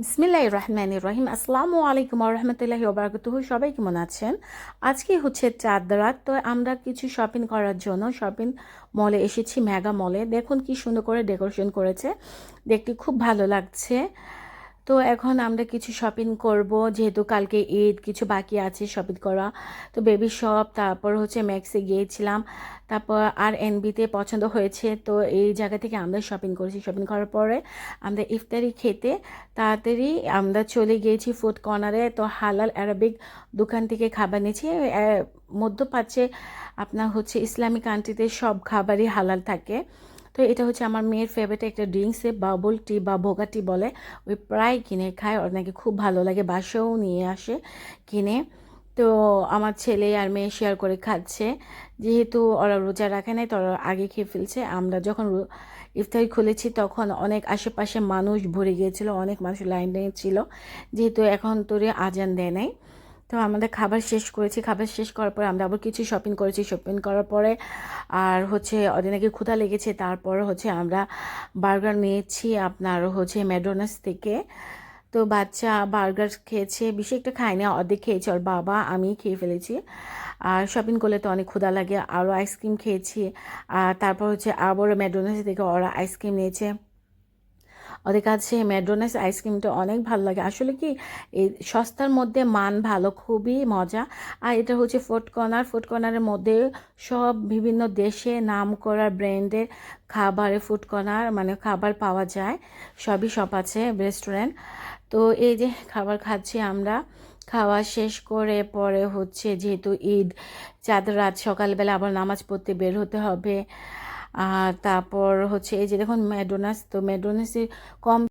বিসমিল্লাহ রহমান রহিম। আসসালামু আলাইকুম রহমতুল্লাহি ওবরাকাতুহু। সবাই কেমন আছেন? আজকে হচ্ছে চাঁদ রাত, তো আমরা কিছু শপিং করার জন্য শপিং মলে এসেছি মেগা মলে দেখুন কি সুন্দর করে ডেকোরেশন করেছে। দেখতে খুব ভালো লাগছে। তো এখন আমরা কিছু শপিং করব, যেহেতু কালকে ঈদ, কিছু বাকি আছে শপিং করা। তো বেবি শপ তারপর হচ্ছে ম্যাক্সে গিয়েছিলাম। তারপর আর এনবিতে পছন্দ হয়েছে, তো এই জায়গা থেকে আমরা শপিং করেছি। শপিং করার পরে আমরা ইফতারি খেতে তাড়াতাড়ি আমরা চলে গিয়েছি ফুড কর্নারে তো হালাল অ্যারাবিক দোকান থেকে খাবার নিয়েছি মধ্যপ্রাচ্যে আপনার হচ্ছে ইসলামিক কান্ট্রিতে সব খাবারই হালাল থাকে। তো এটা হচ্ছে আমার মেয়ের ফেভারিট একটা ড্রিঙ্কসে বাবল টি বা ভোগা টি বলে। ওই প্রায় কিনে খায়, ওর নাকি খুব ভালো লাগে বাসাও নিয়ে আসে কিনে। তো আমার ছেলে আর মেয়ে শেয়ার করে খাচ্ছে। যেহেতু ওরা রোজা রাখে নাই, তো ওরা আগে খেয়ে ফেলছে। আমরা যখন ইফতারি খুলেছি, তখন অনেক আশেপাশে মানুষ ভরে গিয়েছিল, অনেক মানুষ লাইনে ছিল। যেহেতু এখন তোরে আজান দেয় নাই। তো আমাদের খাবার শেষ করেছি। খাবার শেষ করার পরে আমরা আবার কিছু শপিং করেছি। শপিং করার পরে আর হচ্ছে ওদের নাকি ক্ষুধা লেগেছে। তারপর হচ্ছে আমরা বার্গার নিয়েছি আপনার হচ্ছে ম্যাডোনাস থেকে। তো বাচ্চা বার্গার খেয়েছে। বেশি একটা খায়নি, অর্ধেক খেয়েছে। ওর বাবা, আমি খেয়ে ফেলেছি। আর শপিং করলে তো অনেক ক্ষুধা লাগে। আরও আইসক্রিম খেয়েছি। আর তারপর হচ্ছে আবারও ম্যাডোনাস থেকে ওরা আইসক্রিম নিয়েছে। ওদের কাছে ম্যাডোনাস আইসক্রিমটা অনেক ভালো লাগে। আসলে কি, এই সস্তার মধ্যে মান ভালো, খুবই মজা। আর এটা হচ্ছে ফুড কর্নার ফুড কর্নারের মধ্যে সব বিভিন্ন দেশে নাম করা ব্র্যান্ডের খাবারে ফুড কর্নার মানে খাবার পাওয়া যায়। সবই সব আছে রেস্টুরেন্ট তো এই যে খাবার খাচ্ছি আমরা, খাওয়া শেষ করে পরে হচ্ছে যেহেতু ঈদ, চাঁদ রাত সকালবেলা আবার নামাজ পড়তে বের হতে হবে। আর তারপর হচ্ছে এই যে দেখুন ম্যাডোনাস তো ম্যাডোনাসে কম